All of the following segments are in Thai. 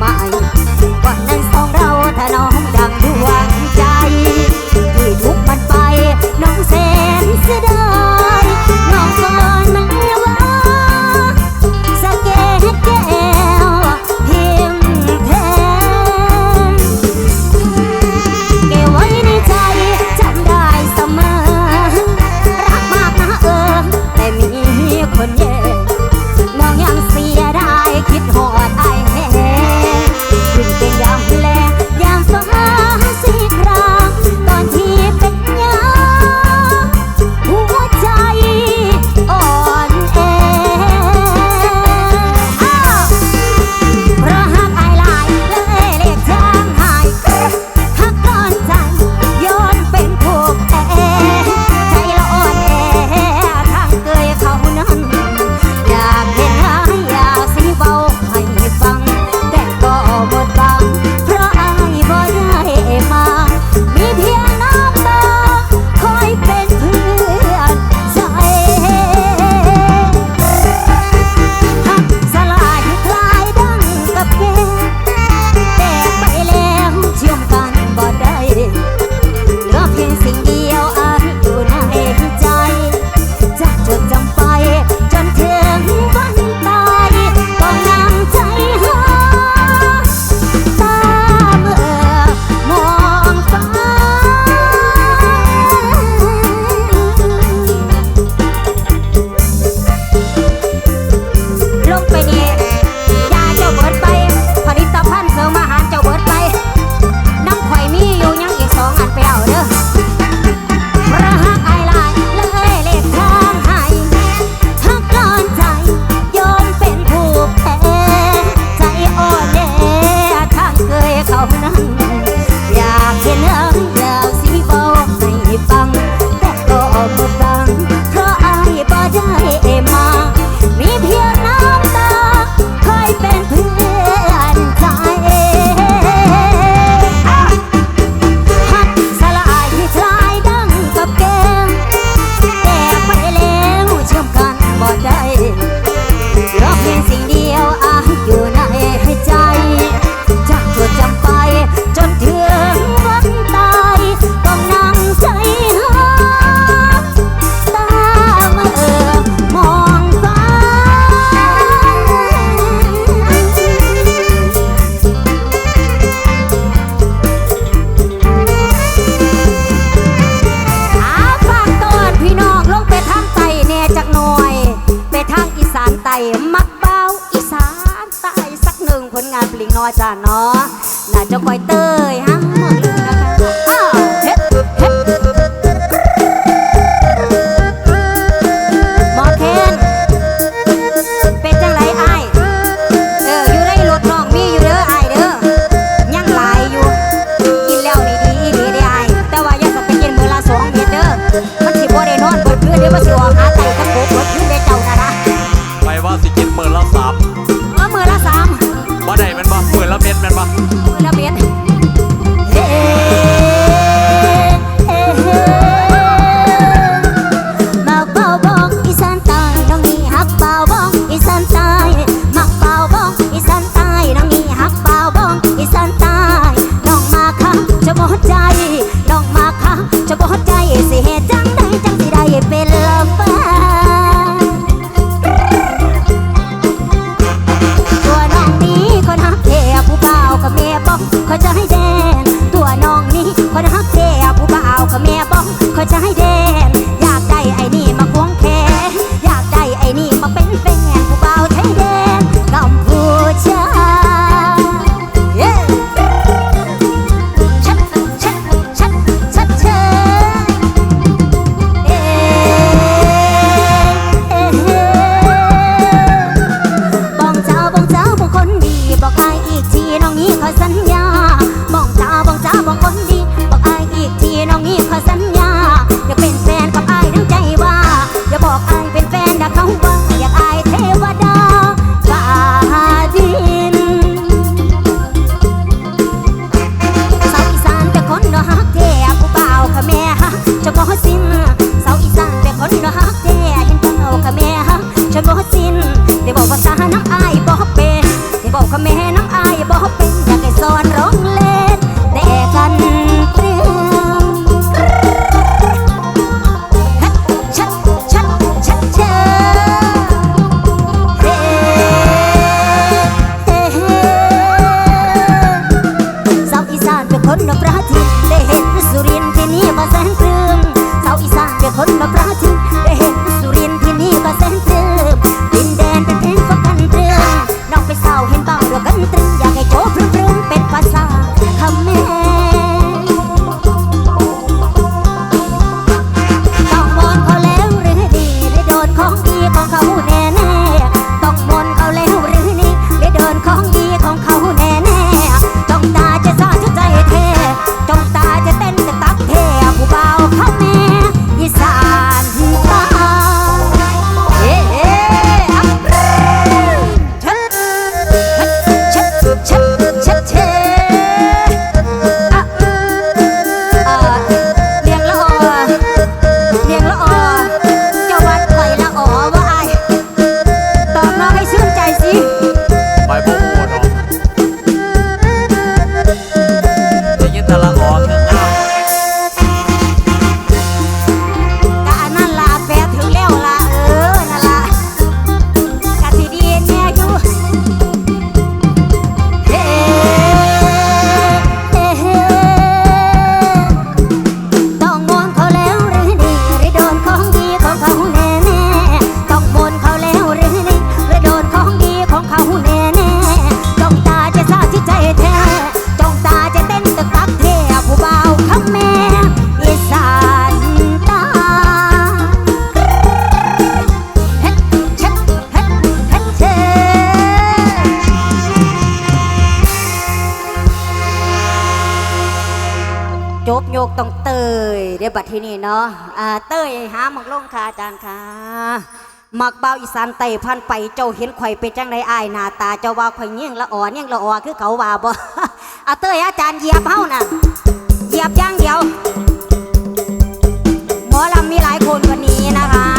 sama Cho 线 ร้องให้ชื่นใจสิ ไปโบกโบ เต้ยหาหมักลงค่ะอาจารย์ค่ะหมักเบาอีสานไต่พันไปเจ้าเห็นไข่เป็นจังไรอายหน้าตาเจ้าว่าไข่เงี้ยงละอ่อนเงี้ยงละอ่อนคือเขาว่าบ่เเต้ยอาจารย์เหยียบเฮาน่ะเหยียบอย่างเดียวหมอลำมีหลายคนวันนี้นะคะ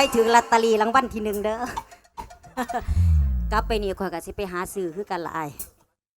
ให้ถึงลอตเตอรี่รางวัลที่หนึ่งเด้อกลับไปนี่ข่อยก็สิไปหาซื้อคือกันละอาย